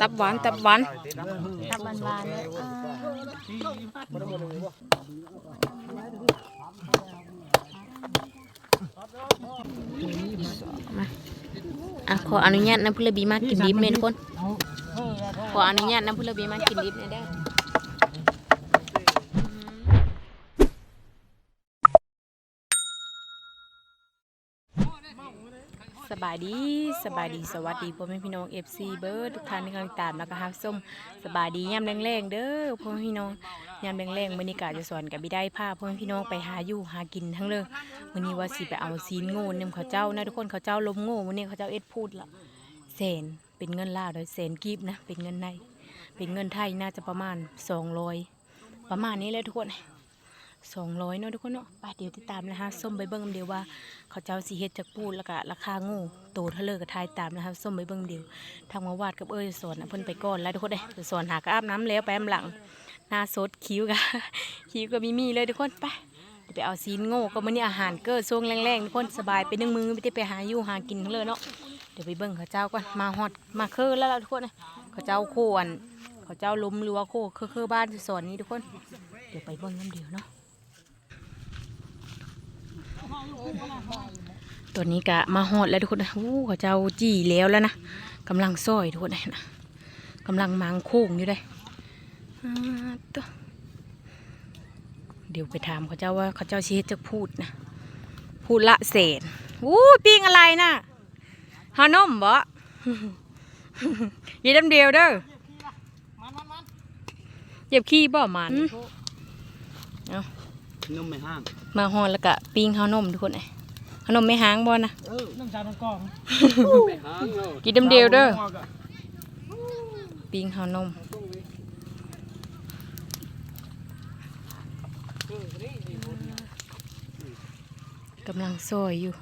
ตับหวานตับหวานตับหวานๆเลยอ่าอะขออนุญาตนะพุลบีมากินดิบเมนคนขออนุญาตนะพุลบีมากินดิบเนี่ยได้ สบายดีสบายดีสวัสดีพ่อแม่พี่น้อง FC เบิร์ดทุกท่านที่กำลังตามแล้วก็ฮับส้มสบายดียามแรงๆเด้อพ่อแม่พี่น้องยามแรงๆมื้อนี้กะจะสอนกับบิได้พาพ่อแม่พี่น้องไปหาอยู่หากินทั้งเลยมื้อนี้ว่าสิไปเอาซีนโง่เนำเขาเจ้านะทุกคนเขาเจ้าลมโง่มื้อนี้เขาเจ้าเอ็ดพูดละแสนเป็นเงินล่าโดยแสนกีบนะเป็นเงินในเป็นเงินไทยน่าจะประมาณ200ประมาณนี้เลยทุกคน สองร้อยเนาะทุกคนเนาะไปเดี๋ยวติดตามนะคะส้มใบเบิ้งเดียวว่า เขาเจ้าสีเฮ็ดจากปูดแล้วก็ราคางูโตเท่าเลอกับทายตามนะคะส้มใบเบิ้งเดียวทางมาวาดกับเอ้ยสอนนะเพิ่นไปก่อนแล้วทุกคนเด้สอนหากระอาบน้ำแล้วไปอำหลังหน้าสดคิ้วกะคิ้วก็มีมีเลยทุกคนไปไปเอาซีนโง่ก็มื้อนี้อาหารเกิดช่วงแรงๆทุกคนสบายไปนึ่งมือไม่ได้ไปหาอยู่หากินทั้งเลยเนาะเดี๋ยวไปเบิ้งเขาเจ้าก่อนมาฮอดมาเคือแล้วทุกคนเขาเจ้าโคอันเขาเจ้าล้มรือว่าโคคือคือบ้านสอนนี้ทุกคน เดี๋ยวไปเบิ้งน้ำเดียวเนาะ ตัวนี้กะมาหอดแล้วทุกคนนะอู้เขาเจ้าจี้แล้วแล้วนะกำลังซอยทุกคนนะกำลังมังโค้งอยู่ได้อ่าตัวเดี๋ยวไปถามเขาเจ้าว่าเขาเจ้าชี้จะพูดนะพูดละเศษอู้ปิ้งอะไรนะฮานมบ่ยีดำเดียวเด้อเหยียบขี้บ่มัน นุ่มไม่ห้าง มาฮอนแล้วก็ปิ้งข้าวนมทุกคนเลยข้าวนมไม่หางบ่นะเออน้ำชาตรงกองไม่ห้างเออกินน้ำเดียวเด้อปิ้งข้าวนมกำลังซอยอยู่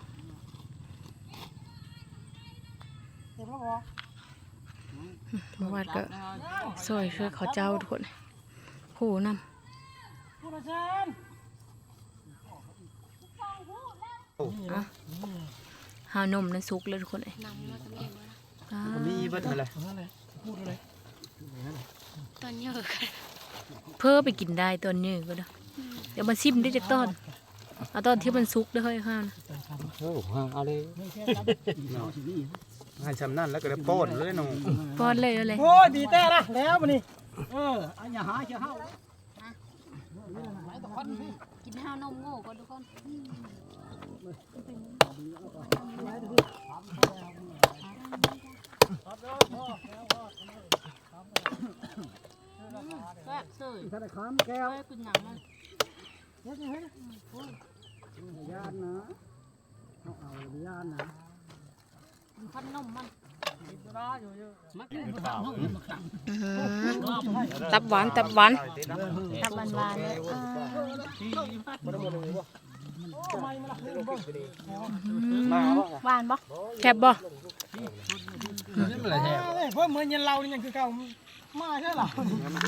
เมื่อวานก็ซอยช่วยเขาเจ้าทุกคนโหน้ำ อะหานมนั่นสุกเลยทุกคนเลยอ่ามีเบิดอะไรตอนเยอะกันเพิ่อไปกินได้ตอนนี้ก็ได้เดี๋ยวมันซิมได้จากตอนเอาตอนที่มันสุกได้ค่อยข้าวนะโอ้ห้างเอาเลยให้ชำนั่นแล้วก็ได้ป้อนเลยน้องป้อนเลยเอาเลยโอ้ยดีแต่ละแล้วมันนี่เอออันอย่าหาอย่าหากินข้าวนมโง่ก่อนทุกคน ถ้าได้ขามแก้วกินหนังมันยานนะเอาเอายานนะกินพันนมมันอื้อหือตับหวานตับหวานทับหวานๆเลยอ่า หวานบ่แคบบ่เพิ่มเหมือนยันเรานี่ยังคือเก่ามาใช่หรอ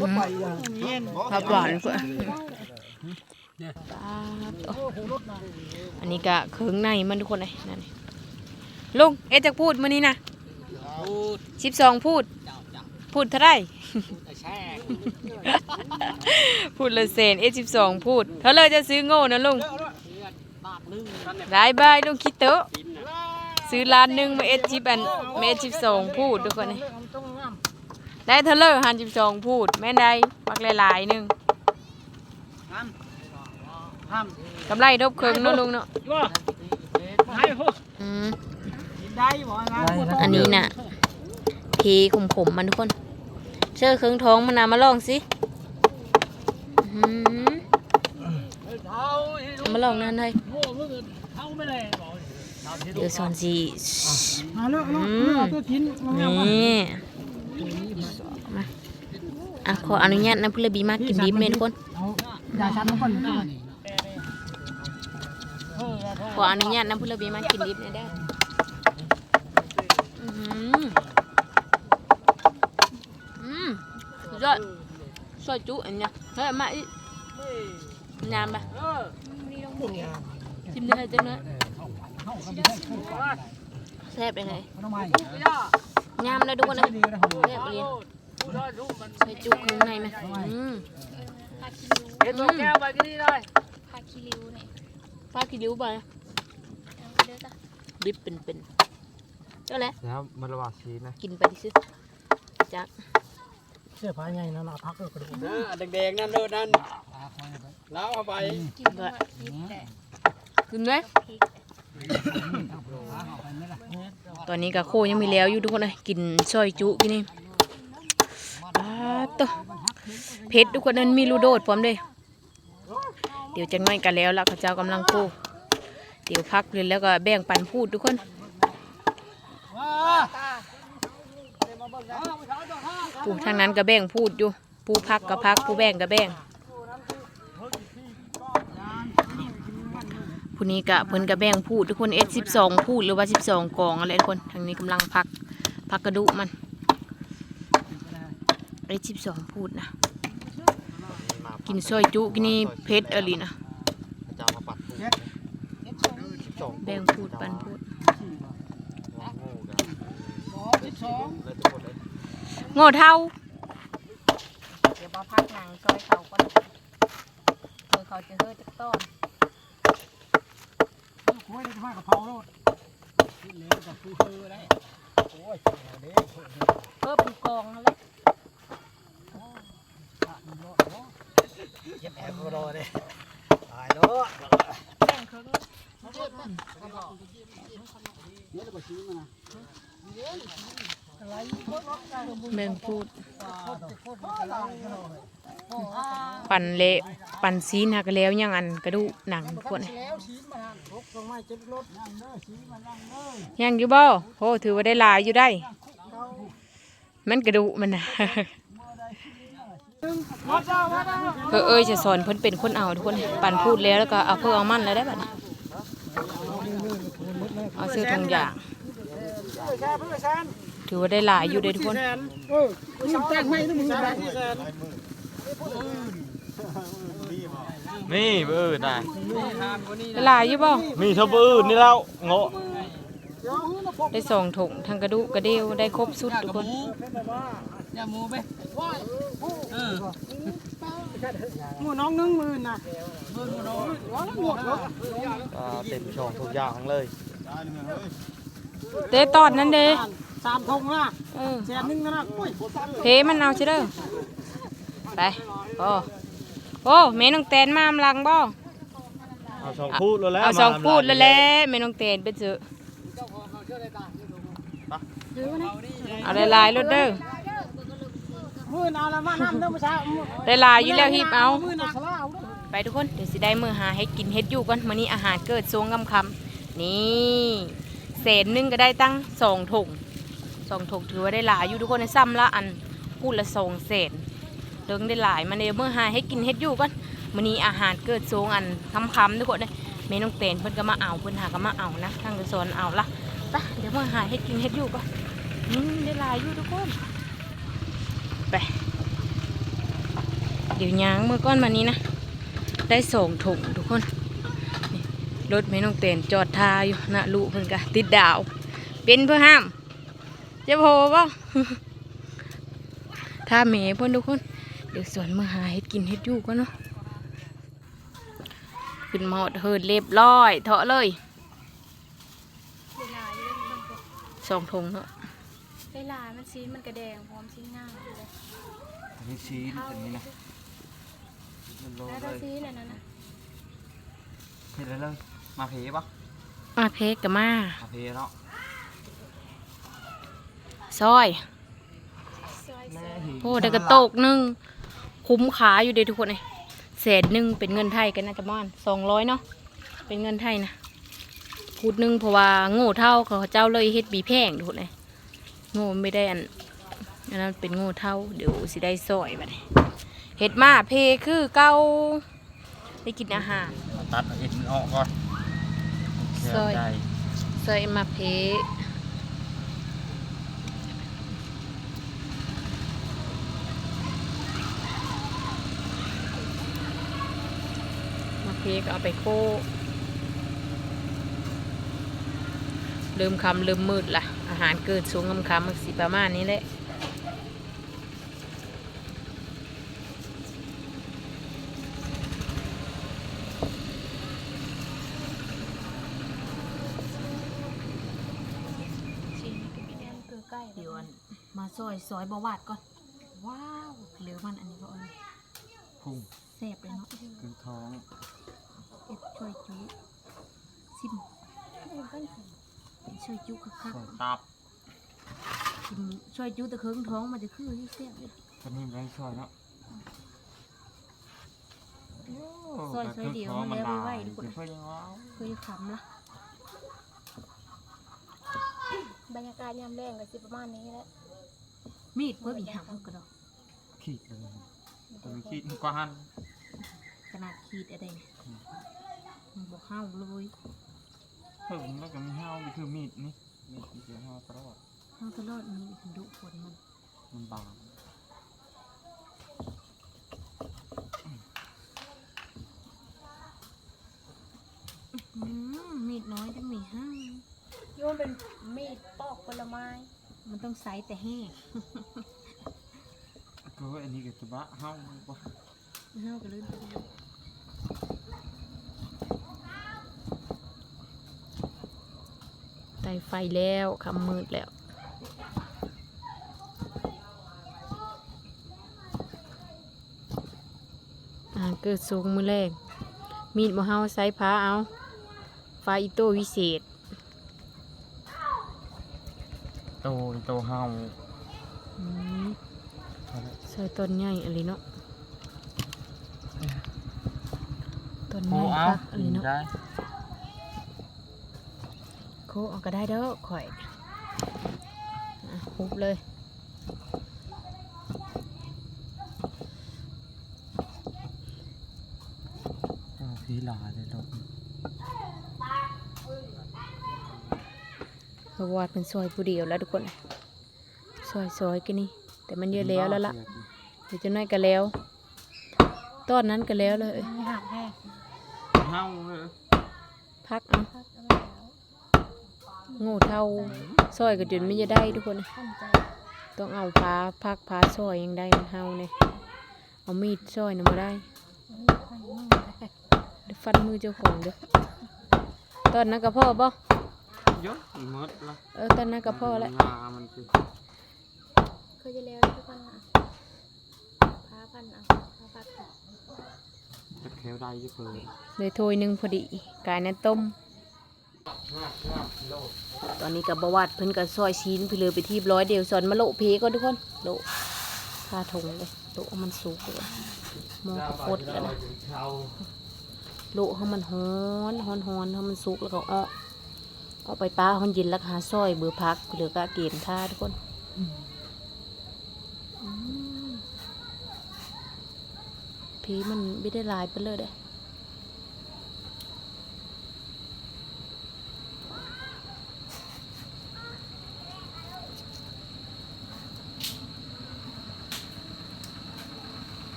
ก็ไปอะเย็นตับหวานกว่าอันนี้ก็เครื่องในมันทุกคนเลยนั่นลุงเอจะพูดมื้อนี้นะสิบสองพูด พูดเท่าไรพูดลยเซนเอสิบสองพูดเท่าเลยจะซื้อโง่นะลุง ได้บายลุงคิดเตอะซื้อล้านหนึ่งมาเอสิบอันมาเอสิบสองพูดทุกคนนี่ได้เท่าเลยหันสิบสองพูดแม่นได้ปักหลายๆหนึ่งห้ามกำไรดบเครื่องเนาะลุงเนาะว่าให้พูดอืมได้บ่นะอันนี้น่ะเทขมขมๆมันทุกคน เชื่อเครื่องท้องมันนามาลองสิอื้อหือเท้าเอา มาลองนั่นเลยโง่เมื่อเท้าไม่เลยเดี๋ยวสอนสิมาเนาะเนาะตัวทิ้นนี่มาอะขออนุญาตนะพุลบีมากินดิบเมนทุกคนอย่าชันมาก่อนขออนุญาตนะพุลบีมากินดิบเนี่อยได้ออื้อหืออืมสุดยอดซอยจุอันเนี้ยเฮ้ยมาอีกยามปะ ชิมได้จังเลยแซ่บยังไงทำไมยำแล้วทุกคนนะแซ่บเรียนใส่จุกข้างในไหมอืมเห็นตัวแก้วไปที่นี่เลยพาคิริวเนี่ยปลาขี้ริ้วไปเอาเด้อจ้ะดิบเป็นเป็นเจ้าแหละแล้วมันระบาดชีสนะกินไปดิซื้อจัก เสื้อผ้าไงนะหน้าพักก็กระดูกแดงๆนั่นเด้อนั่นแล้วเอาไปกินมาพิษแต่กินไหมตอนนี้กะโคยังมีแล้วอยู่ทุกคนเลยกินซอยจุกินนี่ปลาตัวเผ็ดทุกคนนั้นมีลูโดดพร้อมเด้เดี๋ยวจะง่อยกันแล้วล่ะเขาเจ้ากำลังโคเดี๋ยวพักเลยแล้วก็แบ่งปันพูดทุกคน ปูทางนั้นก็แบ่งพูดอยู่ปูพักก็พักปูแบ่งก็แบ่งผู้นี้กะเพิ่นกะแบ่งพูดทุกคนเอสสิบสองพูดหรือว่าสิบสองกองอะไรทุกคนทางนี้กำลังพักพักกระดูกมันเอสสิบสองพูดนะกินซอยจุกินนี่เพชรอะไรนะแบ่งพูดปันพูด โง่เท่า เดี๋ยวมาพักหนังซอยเขาก็เพื่อเขาจะเฮ้อจักต้อนโอ้ยจะมากกับเผาโลดกินแล้วกับผู้เฮือได้โอ้ยเด้เพื่อเป็นกองอะไรเจ็บแอบก็รอเด้ตายแล้วแบ่งพูดปั่นเละปั่นซีนหักแล้วยังอันกระดูก หนังทุกคนแล้วชีสมาทกลงไม้เจ็บรถนั่งเด้อชีสมานั่งเด้อยังอยู่บ่โหถือว่าได้หลายอยู่ได้ มันกระดูกมันนะมาเจ้ามาเจ้าเออเอ้ยจะสอนเพิ่นเป็นคนเอาทุกคนปั่นพูดแล้วแล้วก็เอาเพื่อเอามันแล้วได้บัดนี้เอาซื้อทุงยางแค่เพื่อแซน ถือว่าได้หลายอยู่เด้ทุกคนแซนเออมึงแต่งให้นะมึงแบบแซนนี่เบอร์ได้ได้หลายอยู่บ่มีเท่าเบอร์นี่แล้วโง่ได้สองถุงทั้งกระดูกกระเดียวได้ครบสุดทุกคนอย่ามูไปหมูน้องนึ่งมือน่ะร้อนหมดแล้วเต็มช่องทุกอย่างเลยเต้ตอนนั้นเด้สามทงนะเออแสนนึงนะโอ้ยเพมันเอาใช่เด้อไปโอ้โอ้แม่น้องแตนมาอำลังบ่เอาสองพูดแล้วเอาสองพูดแล้วแหละแม่น้องแตนไปเจอเอาหลายๆรถเด้อมือนาละมาน้ำเด้อมาช้าได้หลายอยู่แล้วฮิบเอามือนาสลาวเด้อไปทุกคนเดี๋ยวสิได้มือหาให้กินเฮ็ดอยู่ก่อนมื้อนี้อาหารเกิดทรงคำคำๆนี่เศษหนึงก็ได้ตั้งสองถุง สองถุงถือว่าได้หลายอยู่ทุกคนในซ้ำละอันพูดละสองเศษเดิงได้หลายมาเดี๋ยวมือหาให้กินเฮ็ดอยู่ก่อนมื้อนี้อาหารเกิดทรงอันคำคำๆทุกคนเลยแม่น้องเตนเพิ่นก็มาเอาเพิ่นหาก็มาเอานะทางกระสอนเอาละไปเดี๋ยวเมื่อหาให้กินเฮ็ดอยู่ก่อนอืมได้หลายอยู่ทุกคนไปเดี๋ยวยางมือก้อนมานี้นะได้ส่งถุงทุกคนรถไม่น้องเตนจอดทาอยู่นะลูกเพิ่นกะติดดาว เป็นเพื่อห้าม จะโผล่ป่ถ้าเมย์เพิ่นทุกคน เดี๋ยวสวนมาหาเฮ็ดกินเฮ็ดอยู่ก่อนเนาะขึ้นมาหอดเฮิดเรียบร้อยเถาะเลยเวลาอยู่เรื่องสองถุงเนาะเวลามันซีนมันกระแดงพร้อมซีนง่ายเลยนี่ชีสอันนี้นะแล้วถ้าซีนอันนั้นนะเห็นแล้วเลยมาเพปะมาเพกกับมามาเพเนาะ ซอยซอยแม่ซอยหีโอ้ได้กระโตกหนึงคุ้มขาอยู่เด้ทุกคนเลยแสนหนึ่งเป็นเงินไทยกันนะจ๊ะม่อนสองร้อยเนาะเป็นเงินไทยนะพูดหนึงเพราะว่าโง่เท่าเขาเจ้าเลยเฮ็ดบีแพงทุกคนเลยโง่ไม่ได้อันอันนั้นเป็นโง่เท่าเดี๋ยวสิได้ซอยบัดนี้เฮ็ดมาเพคือเก่าได้กินอาหารตัดเอ็ดออกก่อนซอยซอยมาเพมาเพก็เอาไปโคเริ่มคำเริ่มมืดละอาหารเกิดสูงคำคำมันสิประมาณนี้แหละชิ้นนี้ก็ไม่ได้คือใกล้เดี๋ยวอันมาซอยซอยบวาดก่อน ว้าว เหลือมันอันนี้ก็อันพุ่งแซ่บเลยเนาะกึ่งท้องเอ็ด ช่วยจุซิมช่วยจุคักใส่ตับๆซิมช่วยจุตะเคิงท้องมันจะคือที่แซ่บเลยตัวนี้ไม่ช่วยเนาะซอยซอยเดียวมันแล้วไว้ๆทุกคนเพื่อยังว้าวเคยขำละบรรยากาศยามแรงก็สิประมาณนี้แหละมีดเพื่อบีหำกระดอกขีดเลยตัวนี้ขีดกว่าหันขนาดขีดอะไรเนี่ย มันบอกห้าวเลยเพิ่มแล้วก็มีห้าวมีคือมีดนี่มีดที่เจอห้าวตลอดห้าวตลอดมีถึงดุฝนมันมันบางอืมมีดน้อยจังมีห้าวโยมเป็นมีดปอกผลไม้ มันต้องไซส์แต่แห้งก็อันนี้ก็จะบะห้าวกว่าห้าวก็ลื่นไปเลย ไต่ไฟแล้วคำมืดแล้วอ่าเกิดสูงมือแรก มีดมะเฮาไซส์พ้าเอาไฟอิโต้วิเศษโตโตห้าวอืมใส่ต้นใหญ่อะไรเนาะต้นใหโอ้ญ่เอาคักอะไรเนาะได้โคเอาก็ได้เด้อข่อยอะฮุบเลยพีหลาเลยลูกเพราะว่าเป็นซอยผู้เดียวแล้วทุกคนซอยซอยๆกันนี่ แต่มันเยอะแล้วแล้วล่ะเดี๋ยวจะน้อยก็แล้ว ตอนนั้นก็แล้วเลยมีหักแห้งห้าวเลย พักเอา พักเอาไว้แล้ว โง่เท่าซอยก็จนไม่จะได้ทุกคนขั้นใจต้องเอาพาพักพาซอยยังได้มันเฮาเนี่ยเอามีดซอยน่ะมาได้มีดพันมือได้เดี๋ยวฟันมือเจ้าของเด้อตอนนั้นก็พ่อบ่เยอะหมดละเออตอนนั้นก็พ่อแล้วงามันคือเคยจะแล้วทุกคนอะพาพันเอาพาพัดเอาจะเคี้ยวได้เยอะเกินเลยถ้วยหนึ่งพอดีกายนั้นต้ม ตอนนี้กับบวาดเพิ่นก็ซอยชิ้นไปเลยไปที่ร้อยเดียวสอนมาโลเพก็ทุกคนโลคาทงเลยโลมันสุกเลยมองโคตรแล้วนะโละให้มันฮ้อนฮ้อนฮ้อนให้มันสุกแล้วก็เอาเอาไปป้าฮอนย็นแล้วก็หาซอยเบือพักเหลือก็เกณฑ์ท่าทุกคนอืมเพมันไม่ได้ลายไปเลยเด้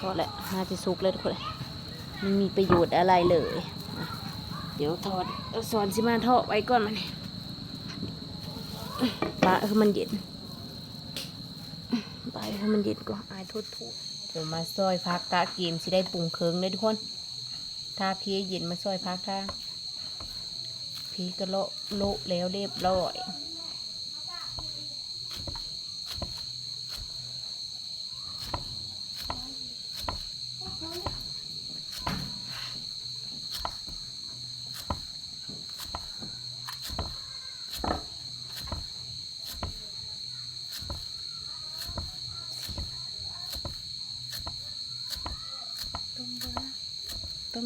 ก็แหละ น่าจะสุกเลยทุกคนไม่มีประโยชน์อะไรเลย เดี๋ยวทอดสอนสิมาทอดไว้ก่อนมันปลาคือมันเย็นปลาคือมันเย็นก็อายทษถูกเดี๋ยวมาซอยพักกะเกมสิได้ปรุงเคิงเลยทุกคนถ้าพี่เย็นมาซอยพักถ้าพี่ก็โละโละแล้วเรียบร้อยต้มซีนนะ อันนี้แกงเนาะ กระดูกน้อยแกะเอาไปต้มแล้วเรียบร้อย ปรุงเครื่องได้บ่ อาสิโล ปรุงเค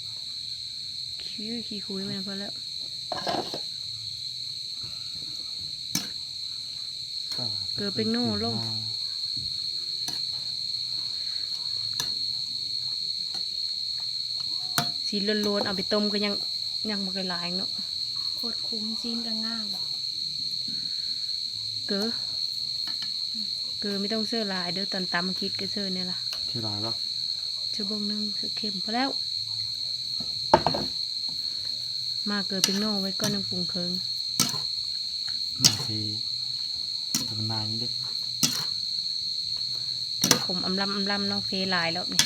คิ้วขี้คุยมันพอแล้วเกลือเป็นโน่ลงสีล้วนๆเอาไปต้มก็ยังยังบ่ได้หลายเนาะโคตรคุ้มซีนก็ง่ามเกลือเกลือไม่ต้องเสื้อหลายเด้อตอนตำมาคิดก็เสื้อเนี่ยล่ะที่ร้านแล้วชั่วโมงหนึงเสื้อเค็มพอแล้ว มาเกลือเป็นโน่ไว้ก่อนยังปรุงเคิงมาทีจะเป็นนายนี่เด้แต่ขมอำลำอำลำเนาะเฟหลายแล้วนี่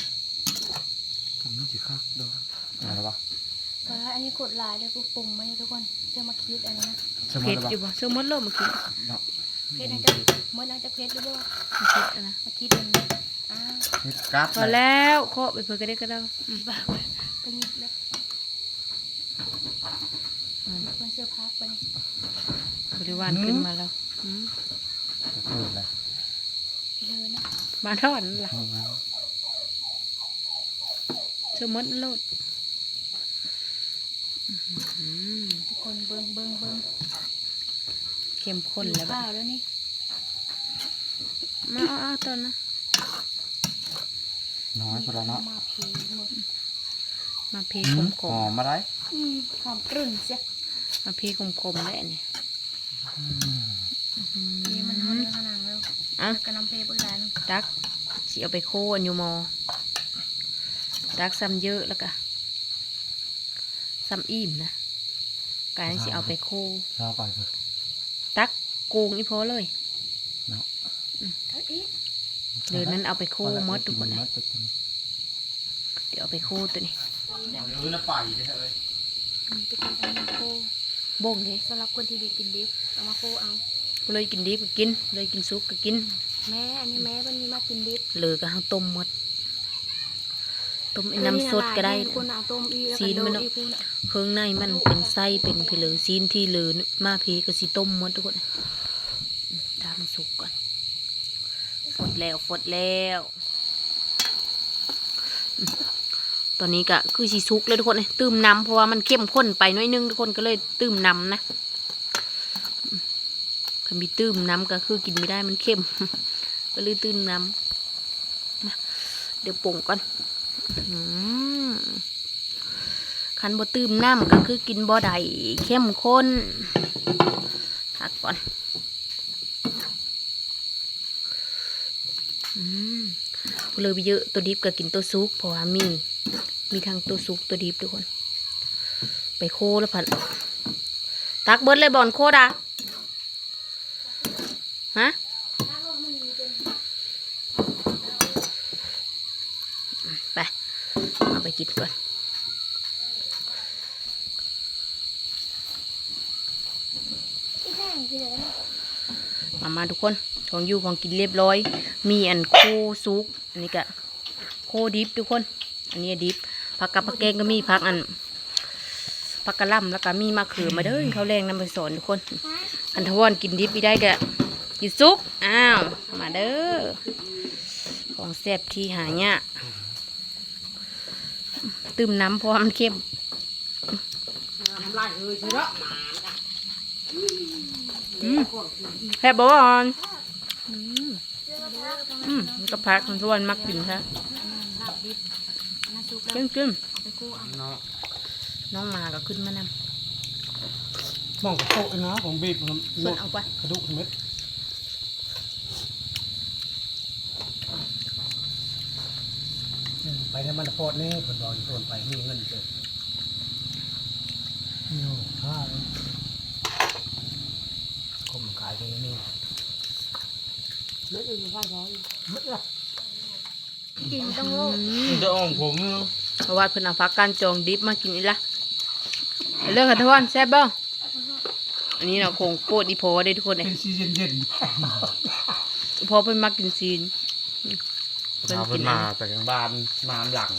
ผมนี่จะคักเด้ออะไรวะก็อันนี้กดลายเลยกูปรุงมาเนี่ยทุกคนจะมาคิดอันนี้นะใช่ไหมเผ็ดล่ะอยู่บ่เสื้อมดโลกเมื่อกี้เนาะเพชรนังจะเมื่อนังจะเพชรหรือเปล่าเผ็ดอะนะมาคิดมันอ่าเฮ็ดกัดพอแล้วเคาะไปเพื่อก็ได้ก็ได้อืมบ้าไปยิบเลยคน เสื้อพักไปนี่บริวารขึ้นมาแล้วอืมเปิดเลยเลยนะมาทอดนั่นล่ะเอามาเสื้อมดโลดอืมทุกคนเบิ้งเบิ้งเบิ้งเข้มข้นแล้วเปบัล่าดแล้วนี่มาเอาเอาตอนนะน้อยพอแล้วเนาะมาเพหมดมาเพอืขมมขหมอมมาได้อืมหอมกรุ่นเสีย มาเพขมขมแล้วเนี่ยนี่มันหอมขนาดแล้วอะกระน้ำเพเบิ้งได้นึงดักสิเอาไปโค่อันอยู่หมอดักซ้ำเยอะแล้วก็ซ้ำอิ่มนะกายสิเอาไปโค่ชอบไปเถอะตักโกงอีพอเลยเนาะเท่าอีกเดี๋ยวนั้นเอาไปโค่มดทุกคนมเลยดทุกคนเดี๋ยวเอาไปโค่ตัวนี้เออน่ะไปเด้อเอ้ยอืมทุกคนเอามาโค บ่งเลยสำหรับคนที่ดีกินดิบเอามาโคเอาเลยกินดิบก็กินเลยกินซุปก็กิน แม่อันนี้แม่มันมีมากินดิบเหลือก็เอาต้มหมดต้มไอ้น้ำสดก็ได้นะคนเอาต้มอีแล้วซีก็นโดมันนเนอะอีกคุณอะเครื่องในมันเป็นไส้เป็นเพลือซีนที่เหลือมาเพก็สิต้มหมดทุกคนอืมทามันสุกก่อนฟดแล้วฟดแล้วอืม ตอนนี้ก็คือสิสุกเลยทุกคนเลยตื้มน้ำเพราะว่ามันเข้มข้นไปน้อยนึงทุกคนก็เลยตื้มน้ำนะคันมีตื้มน้ำก็คือกินไม่ได้มันเข้ม ก็เลยตื้มน้ำมาเดี๋ยวปรุงก่อนคันบ่ตื้มน้ำก็คือกินบ่ได้เข้มข้นทักก่อนอืมเลยไปเยอะตัวดิบก็กินตัวซุกเพราะว่ามี มีทั้งตัวซุกตัวดิบทุกคน ไปโคแล้วพันตักเบิดเลยบอนโคดาฮะไปเอาไปกินก่อนมามาทุกคนของอยู่ของกินเรียบร้อย มีอันโคซุก อันนี้ก็โคดิบทุกคน อันนี้ดิบ ผักกับผักแกงก็มีผักอันผักกะหล่ำแล้วก็มีมะเขือมาเด้อเขาวแรงนำไปสอนทุกคน อันทวอนกินดิบอีได้ก็กินซุกอ้าวมาเด้อของแซ่บที่หายากตื่มน้ำเพราะว่ามันเข้มอืมแซ่บบ่บอนอืมอืมมันก็พักมันทุกวันมักกินซะ ลาบดิบน้ำซุปแล้ว กินกินเอาไปโคเอาเนาะน้องหมาก็ขึ้นมานมองกับโต๊ะนะผมบีบมันำส่วนเอาไปกระดูกเม็ดอืมไปในมันโพดนี่ผลบอกอยู่ส่วนไปมีเงินเจอโย่ข้าเลยคมขายตรงนี้เลือดอยู่ข้าวร้อนมึดละ กินต้องโลกเดี๋ยวของผมเนาะ เพราะว่าเพิ่นเอาพักการจองดิบมากินอีละไปเลือกกันทุกวันแซ่บบ่อันนี้เนาะคงโปรดอีพอได้ทุกคนเลยเป็นซีเย็นเย็นอีพอเพิ่นมักกินซีนเพิ่นพากิเพิ่นนอันมานี้แต่กลางบ้านน้ำหลัง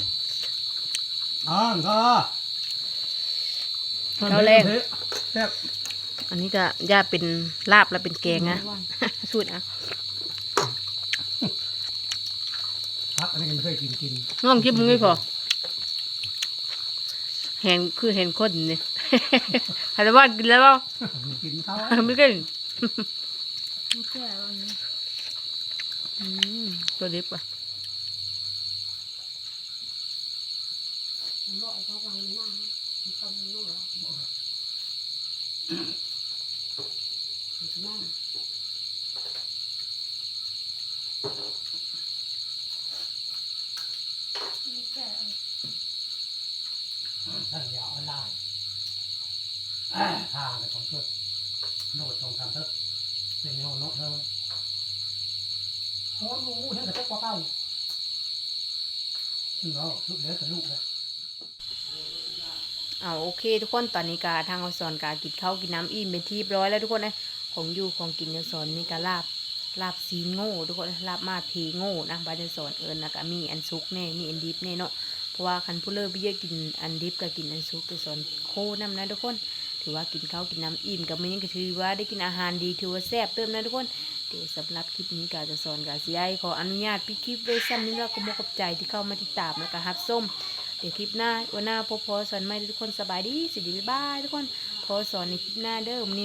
อ่านก็ข้าวแรงแซ่บอันนี้ก็ย่าเป็นลาบแล้วเป็นแกงนะสูตรอะพักอันนี้กันเคยกินกินน้องคิดมึงไม่พอเห็นคือเห็นคนนี่หาแต่ว่ากินแล้วเปล่ากินเขาไม่กินมันแก่แล้วนี่อืมตัวเล็บอะมันแก่เอา ท่านอย่าออนไลน์ทางของชุดโนดตรงคำเถอะเป็นโนนกเธอ โอ้โหเห็นแต่ตัวเก่าเนาะลูกเล็กกับลูกเลยเอาโอเค ทุกคนตอนนี้กาทางเอาสอนกากินข้าวกินน้ำอิ่มเป็นที่บร้อยแล้วทุกคนนะของอยู่ของกินเอาสอนมีกาลาบลาบซีนโง่ทุกคนลาบมาเพโง่นะบานเอาสอนเอิญนะก็มีอันซุกแน่มีอันดิบแน่เนาะเพราะว่าคันผู้เลิกไปเยอะกินอันดิบก็กินอันซุกแต่สอนโคน้ำนะทุกคน ถือว่ากินข้าวกินน้ำอิ่มกับมันยังก็ถือว่าได้กินอาหารดีถือว่าแซ่บเติมนะทุกคน เดี๋ยวสำหรับคลิปนี้กาจะสอนกาสิยายขออนุญาตปิดคลิปไว้ซ้ำนี้แล้วก็มขอบใจที่เข้ามาติดตามแล้วก็ฮับส้ม เดี๋ยวคลิปหน้าวันหน้าพบพอสอนใหม่ทุกคนสบายดีสวัสดีบ๊ายบายทุกคนพอสอนในคลิปหน้าเด้อมนี้